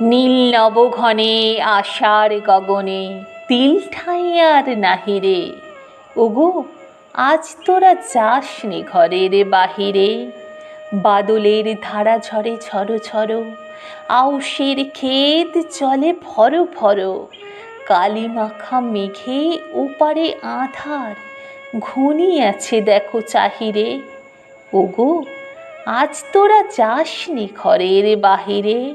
নীল নবঘনে আশার গগনে তিল ঠাঁই আর নাহিরে ওগো, আজ তোরা যাস নে ঘরের বাহিরে। বাদলের ধারা ঝরে ঝড়ো ঝড়ো আউশের ক্ষেত চলে ভরো ভরো। কালি মাখা মেঘে ওপারে আধার ঘনিয়ে আছে দেখো চাহিরে। ওগো, আজ তোরা যাস নি ঘরের বাহিরে।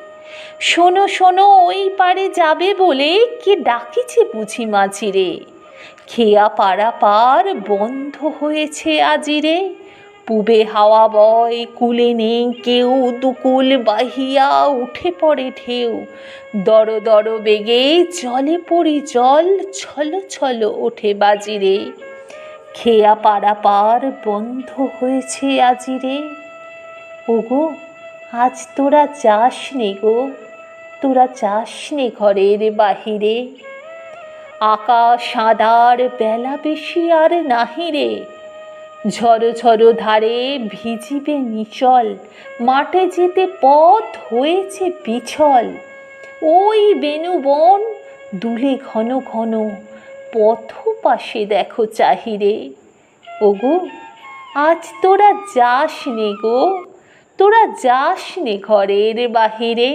শোনো শোনো, ওই পারে যাবে বলে কে ডাকিছে বুঝি মাঝিরে? খেয়া পাড়া পার বন্ধ হয়েছে আজিরে। পুবে হাওয়া বয়, কুলে নেই কেউ, দুকুল বাহিয়া উঠে পড়ে ঢেউ। দর দর বেগে জলে পড়ি জল, ছলো ছলো ওঠে বাজিরে। খেয়া পাড়া পার বন্ধ হয়েছে আজিরে। ওগো আজ তোরা যাস নে গো, তোরা যাস নে ঘরের বাহিরে। আকাশ আদার বেলা বেশি আর নাহিরে ঝড়ো ঝড়ো ধারে ভিজিবে নিচল, মাঠে যেতে পথ হয়েছে পিছল। ওই বেনু বন, দুলে ঘন ঘন পথ পাশে দেখো চাহিরে। ওগো, আজ তোরা যাস নে গো। তোরা যাস নে ঘরের বাহিরে?